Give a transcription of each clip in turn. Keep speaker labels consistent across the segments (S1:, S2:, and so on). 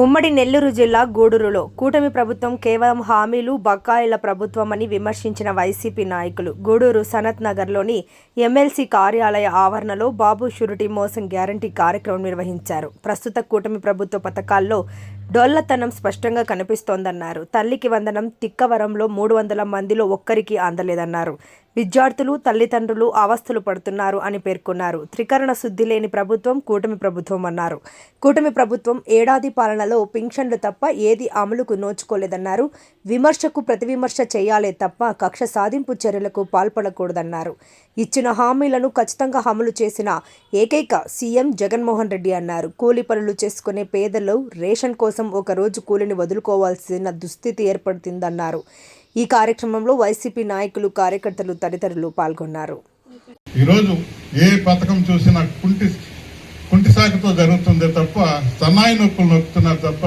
S1: ఉమ్మడి నెల్లూరు జిల్లా గూడూరులో కూటమి ప్రభుత్వం కేవలం హామీలు బకాయిల ప్రభుత్వం అని విమర్శించిన వైసీపీ నాయకులు. గూడూరు సనత్ నగర్లోని ఎమ్మెల్సీ కార్యాలయ ఆవరణలో బాబు షురిటీ మోసం గ్యారంటీ కార్యక్రమం నిర్వహించారు. ప్రస్తుత కూటమి ప్రభుత్వ పథకాల్లో డొల్లతనం స్పష్టంగా కనిపిస్తోందన్నారు. తల్లికి వందనం తిక్కవరంలో మూడు వందల మందిలో ఒక్కరికి అందలేదన్నారు. విద్యార్థులు తల్లిదండ్రులు అవస్థలు పడుతున్నారు అని పేర్కొన్నారు. త్రికరణ శుద్ధి లేని ప్రభుత్వం కూటమి ప్రభుత్వం అన్నారు. కూటమి ప్రభుత్వం ఏడాది పాలనలో పింఛన్లు తప్ప ఏది అమలుకు నోచుకోలేదన్నారు. విమర్శకు ప్రతివిమర్శ చేయాలే తప్ప కక్ష సాధింపు చర్యలకు పాల్పడకూడదన్నారు. ఇచ్చిన హామీలను ఖచ్చితంగా అమలు చేసిన ఏకైక సీఎం జగన్మోహన్ రెడ్డి అన్నారు. కూలి పనులు చేసుకునే పేదలు రేషన్ కోసం ఒక రోజు కూలిని వదులుకోవాల్సిన దుస్థితి ఏర్పడుతుందన్నారు. ఈ కార్యక్రమంలో వైసీపీ నాయకులు కార్యకర్తలు తదితరులు పాల్గొన్నారు.
S2: ఈరోజు ఏ పథకం చూసినా కుంటి కుంటి సాకుతో జరుగుతుందే తప్ప సన్నాయి నొప్పులు నొక్కుతున్నారు తప్ప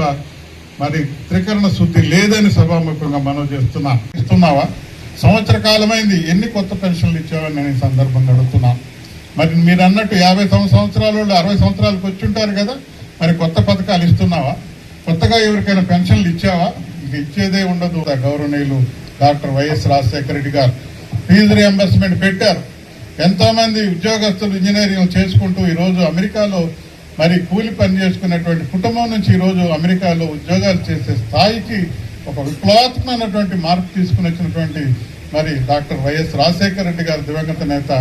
S2: మరి త్రికరణ శుద్ధి లేదని సభాముఖంగా మనం చేస్తున్నా ఇస్తున్నావా? సంవత్సర కాలమైంది ఎన్ని కొత్త పెన్షన్లు ఇచ్చావని నేను ఈ సందర్భంగా అడుగుతున్నా. మరి మీరు అన్నట్టు యాభై సంవత్సరాలు సంవత్సరాల అరవై సంవత్సరాలకు వచ్చి ఉంటారు కదా మరి కొత్త పథకాలు ఇస్తున్నావా? కొత్తగా ఎవరికైనా పెన్షన్లు ఇచ్చావా? ఇది ఇచ్చేదే ఉండదు. గౌరవనీయులు డాక్టర్ వైఎస్ రాజశేఖర రెడ్డి గారు. ఫీజు రియంబర్స్మెంట్ పెట్టారు. ఎంతో మంది ఉద్యోగస్తులు ఇంజనీరింగ్ చేసుకుంటూ ఈరోజు అమెరికాలో మరి కూలి పని చేసుకునేటువంటి కుటుంబం నుంచి ఈరోజు అమెరికాలో ఉద్యోగాలు చేసే స్థాయికి ఒక విప్లవాత్మకమైనటువంటి మార్పు తీసుకుని వచ్చినటువంటి మరి డాక్టర్ వైఎస్ రాజశేఖర రెడ్డి గారు దివంగత నేత.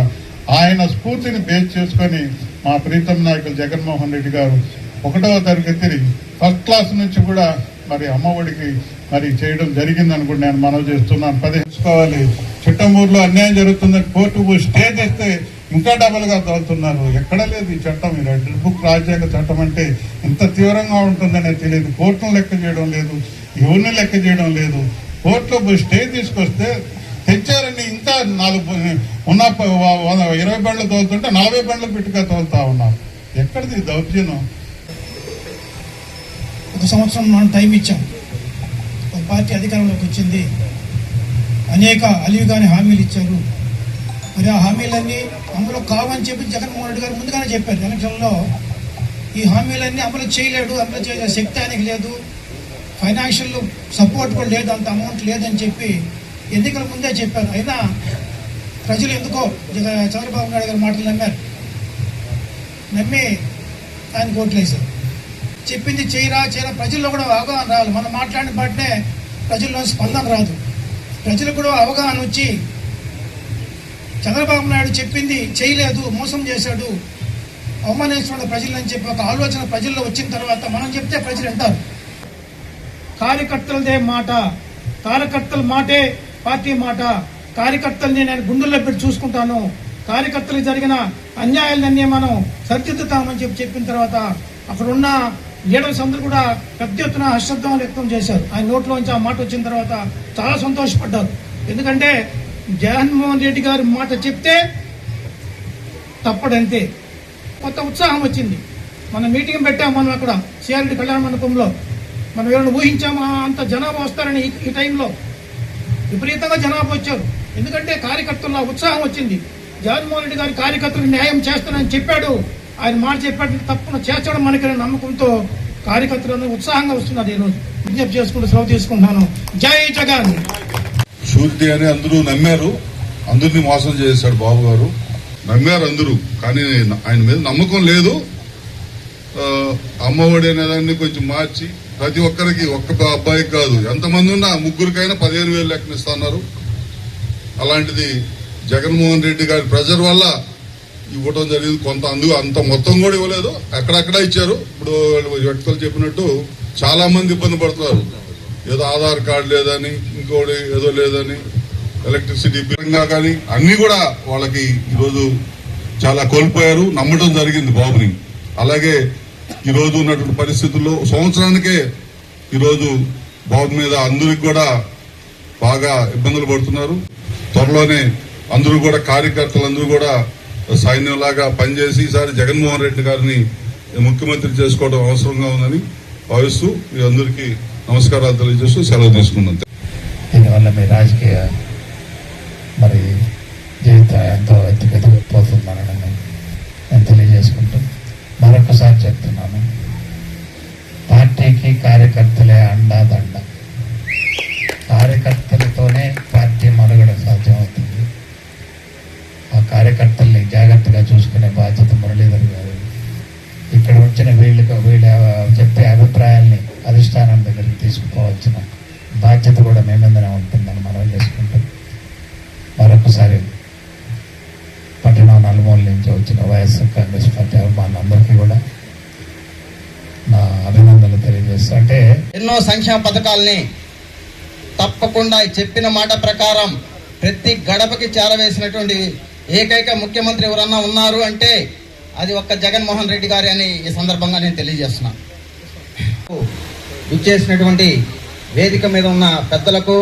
S2: ఆయన స్ఫూర్తిని బేస్ చేసుకొని మా ప్రీతం నాయకులు జగన్మోహన్ రెడ్డి గారు ఒకటవ తరగతి ఫస్ట్ క్లాస్ నుంచి కూడా మరి అమ్మఒడికి మరి చేయడం జరిగిందని కూడా నేను మనవి చేస్తున్నాను. పదేసుకోవాలి చిట్టమూరులో అన్యాయం జరుగుతుందని కోర్టు పోయి స్టే చేస్తే ఇంకా డబుల్గా తోలుతున్నారు. ఎక్కడ లేదు ఈ చట్టం. ఈ రెడ్ బుక్ రాజ్యాంగ చట్టం అంటే ఇంత తీవ్రంగా ఉంటుందనే తెలియదు. కోర్టును లెక్క చేయడం లేదు. ఎవరిని లెక్క చేయడం లేదు. కోర్టులో పోయి స్టే తీసుకొస్తే తెచ్చారని ఇంకా నాలుగు ఉన్న ఇరవై బండ్లు తోలుతుంటే నలభై బండ్లు పెట్టుగా తోలుతా ఉన్నారు. ఎక్కడిది దౌర్జన్యం?
S3: ఒక సంవత్సరం మనం టైం ఇచ్చాం. ఒక పార్టీ అధికారంలోకి వచ్చింది. అనేక అలివిగాని హామీలు ఇచ్చారు. మరి ఆ హామీలన్నీ అమలు కావని చెప్పి జగన్మోహన్ రెడ్డి గారు ముందుగానే చెప్పారు. ఎలక్షన్లో ఈ హామీలన్నీ అమలు చేయలేడు అమలు చేసే శక్తి ఆయనకి లేదు. ఫైనాన్షియల్ సపోర్ట్ కూడా లేదు అంత అమౌంట్ లేదని చెప్పి ఎన్నికల ముందే చెప్పారు. అయినా ప్రజలు ఎందుకో జగ- చంద్రబాబు నాయుడు గారి మాటలు నమ్మారు. నమ్మి ఆయన ఓట్లేశారు. చెప్పింది చేయరా చేయరా ప్రజల్లో కూడా అవగాహన రావాలి. మనం మాట్లాడిన బట్టే ప్రజల్లో స్పందన రాదు. ప్రజలకు కూడా అవగాహన వచ్చి చంద్రబాబు నాయుడు చెప్పింది చేయలేదు మోసం చేశాడు అవమానిస్తున్నాడు ప్రజలని చెప్పి ఒక ఆలోచన ప్రజల్లో వచ్చిన తర్వాత మనం చెప్తే ప్రజలు వింటారు. కార్యకర్తలదే మాట. కార్యకర్తల మాటే పార్టీ మాట. కార్యకర్తల్ని నేను గుండెల్లో పెట్టి చూసుకుంటాను. కార్యకర్తలు జరిగిన అన్యాయాలన్నీ మనం సరిదిద్దుతామని చెప్పి చెప్పిన తర్వాత అక్కడున్న లీడర్స్ అందరూ కూడా పెద్ద ఎత్తున అశ్రద్ధం వ్యక్తం చేశారు. ఆయన నోట్లోంచి ఆ మాట వచ్చిన తర్వాత చాలా సంతోషపడ్డారు. ఎందుకంటే జగన్మోహన్ రెడ్డి గారి మాట చెప్తే తప్పడంతే. కొత్త ఉత్సాహం వచ్చింది. మన మీటింగ్ పెట్టాం మనం అక్కడ. సిఆర్డి కళ్యాణ మండపంలో. మనం ఎవరైనా ఊహించామా? అంత జనాభా వస్తారని ఈ- టైంలో. విపరీతంగా జనాభా వచ్చారు. ఎందుకంటే కార్యకర్తల్లో ఉత్సాహం వచ్చింది. జగన్మోహన్ రెడ్డి గారి కార్యకర్తలు న్యాయం చేస్తానని చెప్పాడు. ఆయన మాట చెప్పేటువంటి తప్పకుండా చేర్చడం మనకి నమ్మకంతో కార్యకర్తలను ఉత్సాహంగా వస్తున్నారు ఈరోజు. విజ్ఞప్తి చేసుకుంటూ సెలవు తీసుకుంటున్నాను. జై జగన్!
S4: శూర్తి అని అందరూ నమ్మారు. అందరినీ మోసం చేశాడు బాబు గారు. నమ్మారు అందరూ కానీ ఆయన మీద నమ్మకం లేదు. ఆ, అమ్మఒడి అనేదాన్ని కొంచెం మార్చి ప్రతి ఒక్కరికి ఒక్క అబ్బాయికి కాదు ఎంతమంది ఉన్నా ముగ్గురికైనా పదిహేను వేలు లెక్కన ఇస్తున్నారు అలాంటిది జగన్మోహన్ రెడ్డి గారి ప్రెజర్ వల్ల ఇవ్వటం జరిగింది. కొంత అందు అంత మొత్తం కూడా ఇవ్వలేదు. అక్కడక్కడ ఇచ్చారు? ఇప్పుడు వ్యక్తులు చెప్పినట్టు చాలా మంది ఇబ్బంది పడుతున్నారు. ఏదో ఆధార్ కార్డు లేదని ఇంకోటి ఏదో లేదని ఎలక్ట్రిసిటీ బిల్గా కానీ అన్నీ కూడా వాళ్ళకి ఈరోజు చాలా కోల్పోయారు. నమ్మటం జరిగింది బాబుని. అలాగే ఈరోజు ఉన్నటువంటి పరిస్థితుల్లో సంవత్సరానికే ఈరోజు బాబు మీద అందరికి కూడా బాగా ఇబ్బందులు పడుతున్నారు. త్వరలోనే అందరూ కూడా కార్యకర్తలందరూ కూడా సైన్యంలాగా పనిచేసి ఈసారి జగన్మోహన్ రెడ్డి గారిని ముఖ్యమంత్రి చేసుకోవడం అవసరంగా ఉందని భావిస్తూ మీ అందరికీ నమస్కారాలు తెలియజేస్తూ సెలవు తీసుకున్నాను
S5: దీనివల్ల మీ రాజకీయ మరి జీవితం ఎంతో ఎత్తుకెదిగిపోతుందని నేను తెలియజేసుకుంటూ మరొకసారి చెప్తున్నాను. పార్టీకి కార్యకర్తలే అండా దండ కార్యకర్త జాగ్రత్తగా చూసుకునే బాధ్యత మురళీధర్ గారు. ఇక్కడ వచ్చిన వీళ్ళకి వీళ్ళ చెప్పే అభిప్రాయాల్ని అధిష్టానం దగ్గరికి తీసుకుపోవాల్సిన బాధ్యత కూడా మీ ఉంటుందని మనం చేసుకుంటాం. మరొకసారి పట్టణం నలుమూల నుంచి వచ్చిన వైఎస్ఆర్ కాంగ్రెస్ పార్టీ అభిమానులందరికీ కూడా నా అభినందనలు తెలియజేస్తా. అంటే
S6: ఎన్నో సంక్షేమ పథకాల్ని తప్పకుండా చెప్పిన మాట ప్రకారం ప్రతి గడపకి చేరవేసినటువంటి ఏకైక ముఖ్యమంత్రి ఎవరన్నా ఉన్నారు అంటే అది ఒక్క జగన్మోహన్ రెడ్డి గారి అని ఈ సందర్భంగా నేను తెలియజేస్తున్నా. ఇచ్చేసినటువంటి వేదిక మీద ఉన్న పెద్దలకు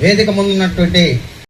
S6: వేదిక ముందు ఉన్నటువంటి